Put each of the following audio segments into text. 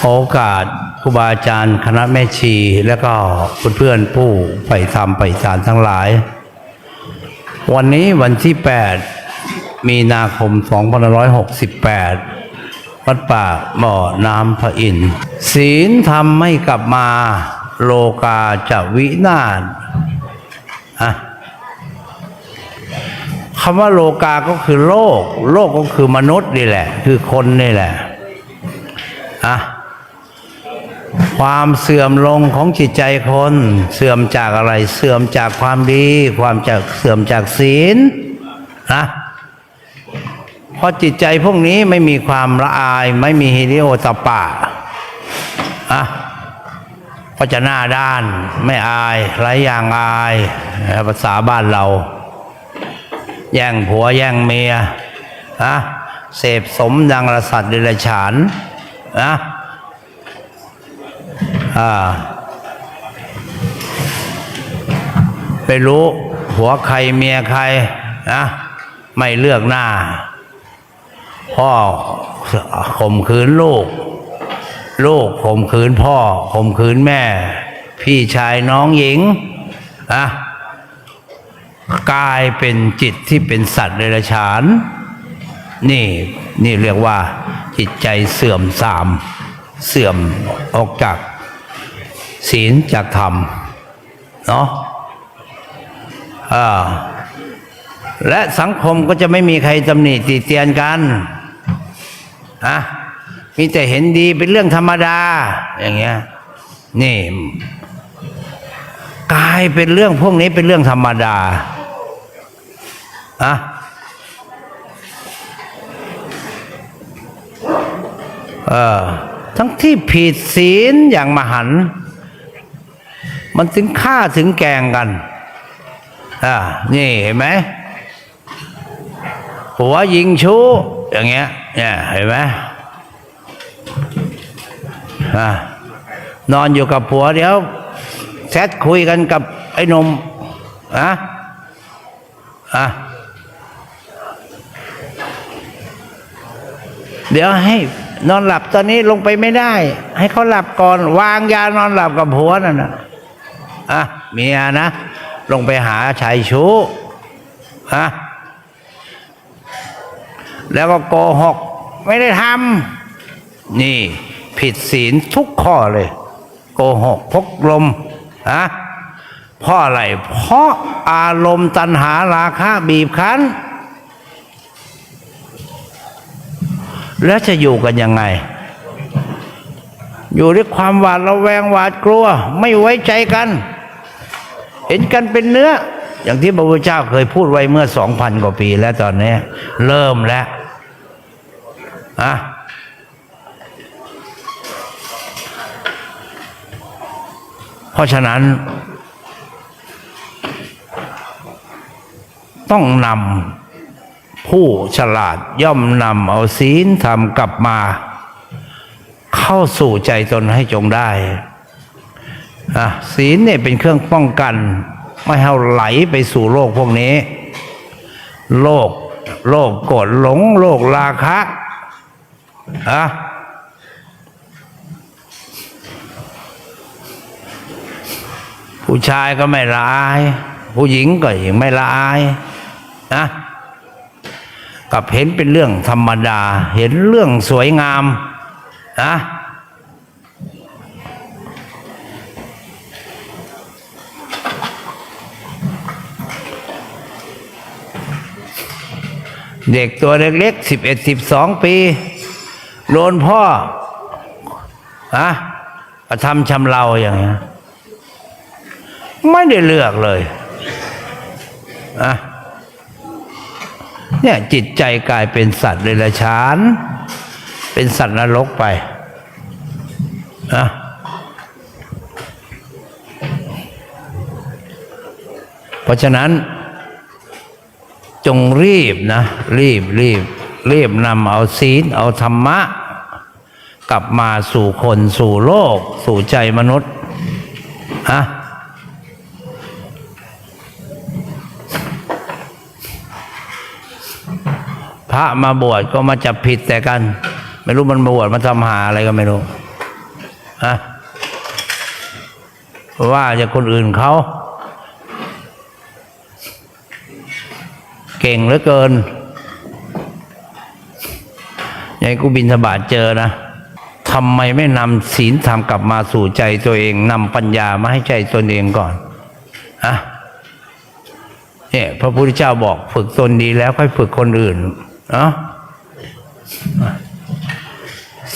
ขอโอกาสครูบาอาจารย์คณะแม่ชี และก็เพื่อนๆผู้ใฝ่ธรรมใฝ่สารทั้งหลาย วันนี้วันที่ 8 มีนาคม 2568 วัดป่าบ่อน้ำพระอินทร์ศีลทำไม่กลับมาโลกาจะวินาศอะคำว่าโลกาก็คือโลก โลกก็คือมนุษย์นี่แหละ คือคนนี่แหละ อะ ความเสื่อมลงของจิตใจคน เสื่อมจากอะไร เสื่อมจากความดี ความจากเสื่อมจากศีลนะเพราะจิตใจพวกนี้ไม่มีความละอาย ไม่มีฮิริโอตปะอะก็จะหน้าด้านไม่อายไรอย่างอายภาษาบ้านเรา แย่งผัวแย่งเมียนะเสพสมดังรสัตว์เดรัจฉานนะ อ่า ไปรู้หัวใครเมียใครนะไม่เลือกหน้า พ่อข่มขืนลูก ลูกข่มขืนพ่อข่มขืนแม่ พี่ชายน้องหญิงอะกลายเป็นจิตที่เป็นสัตว์เดรัจฉาน นี่นี่เรียกว่าจิตใจเสื่อมทราม เสื่อมออกจาก ศีลจากธรรมเนาะและสังคมก็จะไม่มีใครตำหนิติเตียนกันอะมีแต่เห็นดีเป็นเรื่องธรรมดา อย่างเงี้ย นี่กลายเป็นเรื่องพวกนี้เป็นเรื่องธรรมดาอะเออทั้งที่ผิดศีลอย่างมหันต์ มันถึงฆ่าถึงแกงกัน อ่า นี่เห็นไหมหัวยิงชู้อย่างเงี้ย เนี่ยเห็นไหมอ่านอนอยู่กับผัวเดี๋ยวแชทคุยกันกับไอ้นมอะอะเดี๋ยวให้นอนหลับตอนนี้ลงไปไม่ได้ ให้เขาหลับก่อน วางยานอนหลับกับผัวนั่นนะ อะเมียนะ ลงไปหาชายชู้อะแล้วก็โกหก ไม่ได้ทำนี่ ผิดศีลทุกข้อเลย โกหกพกลมอะเพราะอะไร เพราะอารมณ์ตัณหาราคะบีบคั้น แล้วจะอยู่กันยังไง อยู่ด้วยความหวาดระแวงหวาดกลัว ไม่ไว้ใจกัน เห็นกันเป็นเนื้อ อย่างที่พระพุทธเจ้าเคยพูดไว้เมื่อสองพันกว่าปีแล้วตอนนี้ เริ่มแล้วอะเพราะฉะนั้น ต้องนำผู้ฉลาดย่อมนำเอาศีลธรรมกลับมา เข้าสู่ใจตนให้จงได้ ศีลเนี่ยเป็นเครื่องป้องกัน ไม่ให้เราไหลไปสู่โลกพวกนี้ โลก โลกโกรธหลง โลกราคะอะผู้ชายก็ไม่ละอาย ผู้หญิงก็ยังไม่ละอายนะกับเห็นเป็นเรื่องธรรมดา เห็นเรื่องสวยงามนะ เด็กตัวเล็กๆสิบเอ็ดสิบสองปี โดนพ่ออะทำชำเราอย่างเงี้ยไม่ได้เลือกเลยอะเนี่ยจิตใจกลายเป็นสัตว์เดรัจฉาน เป็นสัตว์นรกไปอะเพราะฉะนั้น จงรีบนะ รีบรีบรีบนำเอาศีลเอาธรรมะ กลับมาสู่คนสู่โลก สู่ใจมนุษย์ฮะพระมาบวชก็มาจับผิดแต่กัน ไม่รู้มันมาบวชมาทำหาอะไรก็ไม่รู้อะว่าจะคนอื่นเขา ก่งเหลือเกินยายกูบินทบาทเจอนะทำไมไม่นำศีลธรรมกลับมาสู่ใจตัวเองนำปัญญามาให้ใจตนเองก่อนอะเนี่ยพระพุทธเจ้าบอกฝึกตนดีแล้วค่อยฝึกคนอื่นเนาะ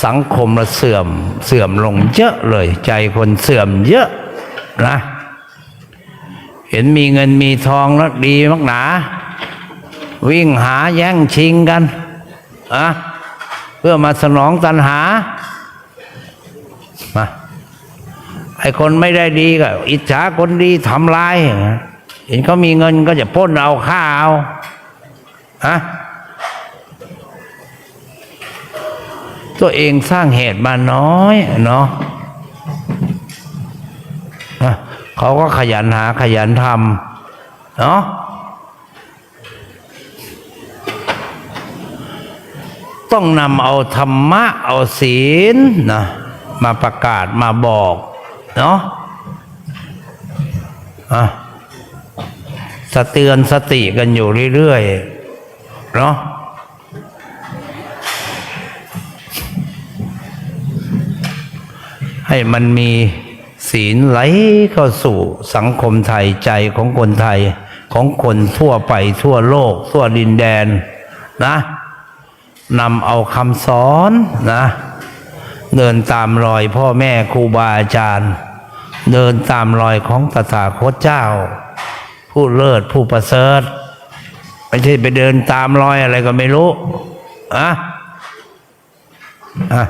สังคมเราเสื่อมเสื่อมลงเยอะเลย ใจคนเสื่อมเยอะนะ เห็นมีเงินมีทองแล้วดีมักหนา วิ่งหาแย่งชิงกันอะเพื่อมาสนองตัณหามาไอคนไม่ได้ดีก็อิจฉาคนดีทำลายเห็นเขามีเงินก็จะปล้นเอาฆ่าเอาฮะตัวเองสร้างเหตุมาน้อยเนาะะเขาก็ขยันหาขยันทำเนาะ ต้องนำเอาธรรมะเอาศีลนะมาประกาศมาบอกเนาะอะสะเตือนสติกันอยู่เรื่อยๆเนาะให้มันมีศีลไหลเข้าสู่สังคมไทยใจของคนไทยของคนทั่วไปทั่วโลก ทั่วดินแดนนะ นำเอาคำสอนนะ เดินตามรอยพ่อแม่ครูบาอาจารย์ เดินตามรอยของตถาคตเจ้า ผู้เลิศผู้ประเสริฐไม่ใช่ไปเดินตามรอยอะไรก็ไม่รู้อะอะ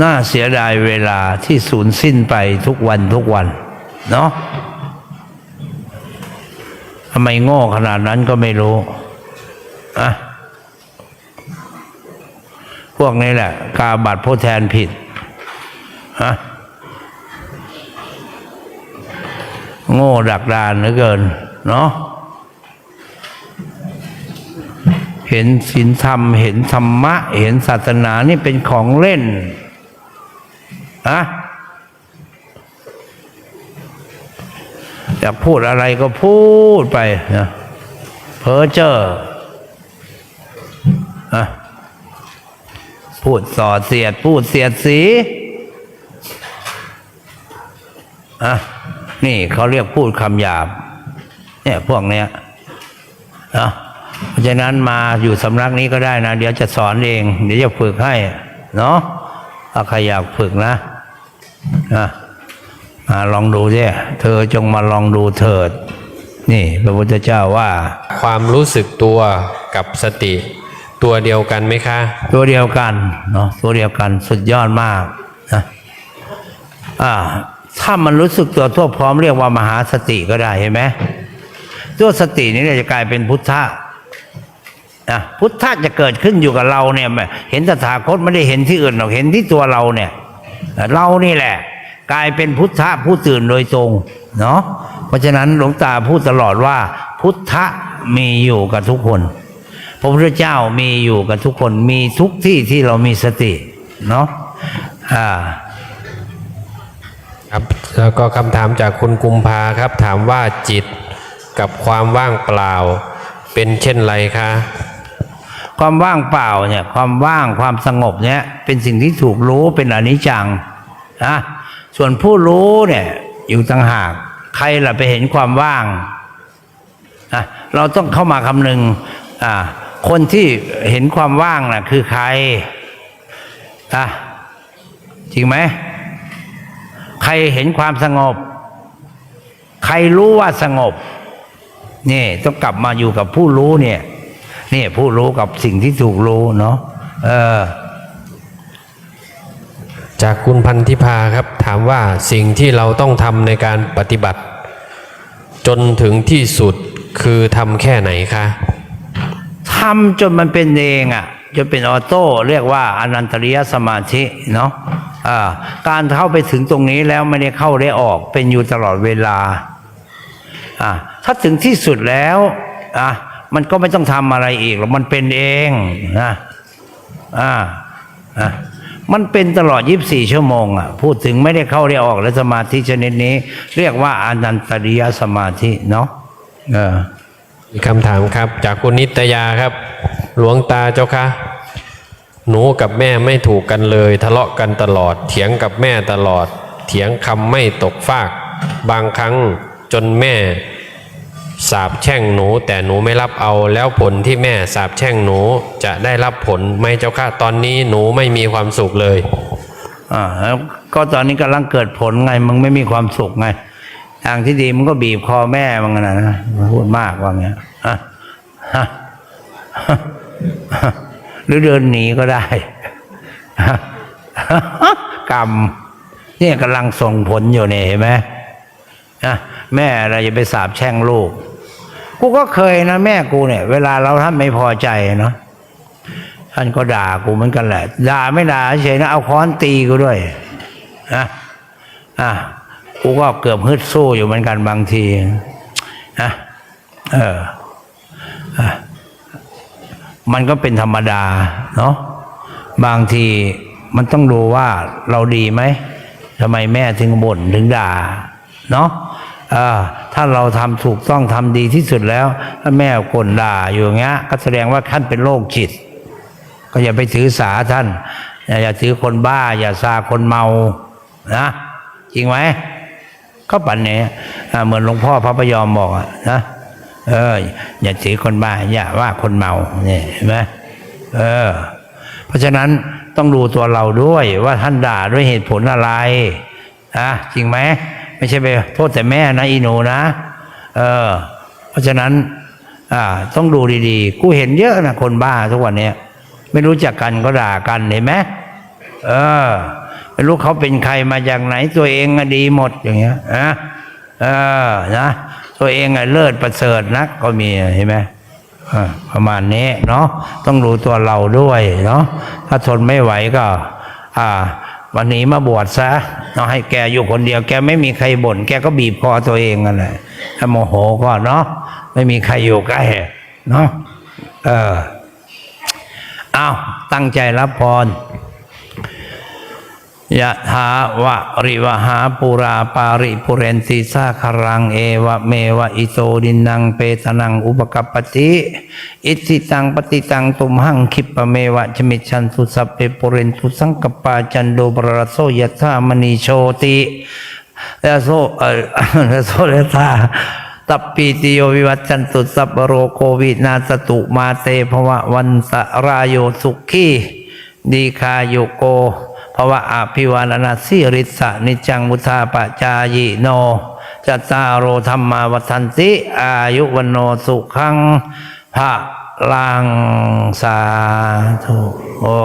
น่าเสียดายเวลาที่สูญสิ้นไปทุกวันทุกวัน เนาะำไมโง่ขนาดนั้นก็ไม่รู้อะพวกนี้แหละ กาบัตรผู้แทนผิดฮะโง่ดักดานเหลือเกิน เนาะเห็นศีลธรรม เห็นธรรมะ เห็นศาสนานี่เป็นของเล่นอะ อยากพูดอะไรก็พูดไปนะเพ้อเจ้ออะพูดส่อเสียด พูดเสียดสีอะนี่เขาเรียกพูดคำหยาบ เนี่ยพวกเนี้ยนะเพราะฉะนั้นมาอยู่สำนักนี้ก็ได้นะ เดี๋ยวจะสอนเอง เดี๋ยวจะฝึกให้ เนาะถ้าใครอยากฝึกนะนะ ลองดูสิเธอจงมาลองดูเถิด นี่พระพุทธเจ้าว่า ความรู้สึกตัวกับสติ ตัวเดียวกันไหมคะ ตัวเดียวกันเนาะตัวเดียวกันสุดยอดมากนะอ่าถ้ามันรู้สึกตัวทั่วพร้อมเรียกว่ามหาสติก็ได้เห็นไหมตัวสตินี่จะกลายเป็นพุทธะนะพุทธะจะเกิดขึ้นอยู่กับเราเนี่ยไม่เห็นตถาคตไม่ได้เห็นที่อื่นหรอกเห็นที่ตัวเราเนี่ย เรานี่แหละ กลายเป็นพุทธะผู้ตื่นโดยตรงเนาะเพราะฉะนั้นหลวงตาพูดตลอดว่า พุทธะมีอยู่กับทุกคน พระพุทธเจ้ามีอยู่กับทุกคนมีทุกที่ที่เรามีสติเนาะอ่าครับแล้วก็คำถามจากคุณกุมภาครับ ถามว่าจิตกับความว่างเปล่า เป็นเช่นไรคะความว่างเปล่าเนี่ยความว่างความสงบเนี่ยเป็นสิ่งที่ถูกรู้เป็นอนิจจังนะ ส่วนผู้รู้เนี่ยอยู่ต่างหาก ใครล่ะไปเห็นความว่างนะเราต้องเข้ามาคำนึงอ่าคนที่เห็นความว่างน่ะคือใครอะจริงไหมใครเห็นความสงบ ใครรู้ว่าสงบนี่ต้องกลับมาอยู่กับผู้รู้เนี่ยนี่ผู้รู้กับสิ่งที่ถูกรู้เนาะเออ จากคุณพันธิพาครับถามว่าสิ่งที่เราต้องทำในการปฏิบัติ จนถึงที่สุดคือทำแค่ไหนคะทำจนมันเป็นเองอะ่ะจนเป็นออโต้เรียกว่าอนันตริยสมาธิเนาะอ่าการเข้าไปถึงตรงนี้แล้วไม่ได้เข้าได้ออกเป็นอยู่ตลอดเวลาถ้าถึงที่สุดแล้วมันก็ไม่ต้องทำอะไรอีกหรอกมันเป็นเองนะอ่าอะ มันเป็นตลอด 24 ชั่วโมงอะพูดถึงไม่ได้เข้าได้ออกแล้วสมาธิชนิดนี้ เรียกว่าอนันตริยสมาธิเนาะเออมีคำถามครับ จากคุณนิตยาครับ หลวงตาเจ้าคะหนูกับแม่ไม่ถูกกันเลย ทะเลาะกันตลอด เถียงกับแม่ตลอด เถียงคำไม่ตกฟาก บางครั้งจนแม่ สาบแช่งหนูแต่หนูไม่รับเอาแล้วผลที่แม่สาบแช่งหนูจะได้รับผลไหมเจ้าค่ะตอนนี้หนูไม่มีความสุขเลยอ่าก็ตอนนี้กำลังเกิดผลไงมึงไม่มีความสุขไงทางที่ดีมึงก็บีบคอแม่มึงนะนะพูดมากว่าเงี้ยอะหรือเดินหนีก็ได้กรรมเนี่ยกำลังส่งผลอยู่เนี่ยเห็นไหมแม่อะไรจะไปสาบแช่งลูก กูก็เคยนะแม่กูเนี่ย เวลาเราท่านไม่พอใจเนาะท่านก็ด่ากูเหมือนกันแหละ ด่าไม่ด่าเฉยนะเอาค้อนตีกูด้วยนะอะกูก็เกือบฮึดสู้อยู่เหมือนกันบางทีนะเอออะมันก็เป็นธรรมดาเนาะบางทีมันต้องดูว่าเราดีไหมทำไมแม่ถึงบ่นถึงด่า เนาะ ถ้าเราทำถูกต้องทำดีที่สุดแล้วถ้าแม่ก่นด่าอยู่อย่างเงี้ยก็แสดงว่าท่านเป็นโรคจิต ก็อย่าไปถือสาท่าน อย่าถือคนบ้า อย่าซาคนเมานะจริงไหมก็ปันนี้อ่าเหมือนหลวงพ่อพระพยอมบอกนะเออ อย่าถือคนบ้า อย่าว่าคนเมาเนี่ยเห็นไหมเออ เพราะฉะนั้นต้องดูตัวเราด้วยว่าท่านด่าด้วยเหตุผลอะไรนะจริงไหม ไม่ใช่ไปโทษแต่แม่นะอีหนูนะ เออ เพราะฉะนั้น อ่า ต้องดูดีๆ กูเห็นเยอะนะคนบ้าทุกวันเนี้ยไม่รู้จักกันก็ด่ากันเห็นไหมเออไม่รู้เขาเป็นใครมาจากไหน ตัวเองอะดีหมดอย่างเงี้ยนะเออนะตัวเองอะเลิศประเสริฐนักก็มีเห็นไหมอ่าประมาณนี้เนาะต้องรู้ตัวเราด้วยเนาะถ้าทนไม่ไหวก็ อ่า วันนี้มาบวชซะเราให้แกอยู่คนเดียว แกไม่มีใครบ่น แกก็บีบคอตัวเองกันแหละถ้าโมโหก็เนาะไม่มีใครอยู่ใกล้เนาะเอออ้าตั้งใจรับพร ยะถาวะริวหาปุราปาริปุเรนติสาคารังเอวะเมวะอิโตดินังเปตนังอุปกัปปติอิสิตังปฏิตังตุมหังคิปะเมวะจมิชันตุสัพเปปุเรนตุสังกปาจันโดปรโสยะธามณีโชติยะโสเอ่อยะโสยะธาตัปปีติโยวิวัตจันตุสัพโรโควินาสตุมาเตภวะวันตรายโยสุขี ดีคาโยโกภาวะอภิวานนาสิริสะนิจังมุทาปจายิโนจัตตารโรธรรมาวัันติ อายุวันโนสุขังพระลังสาธุโอ้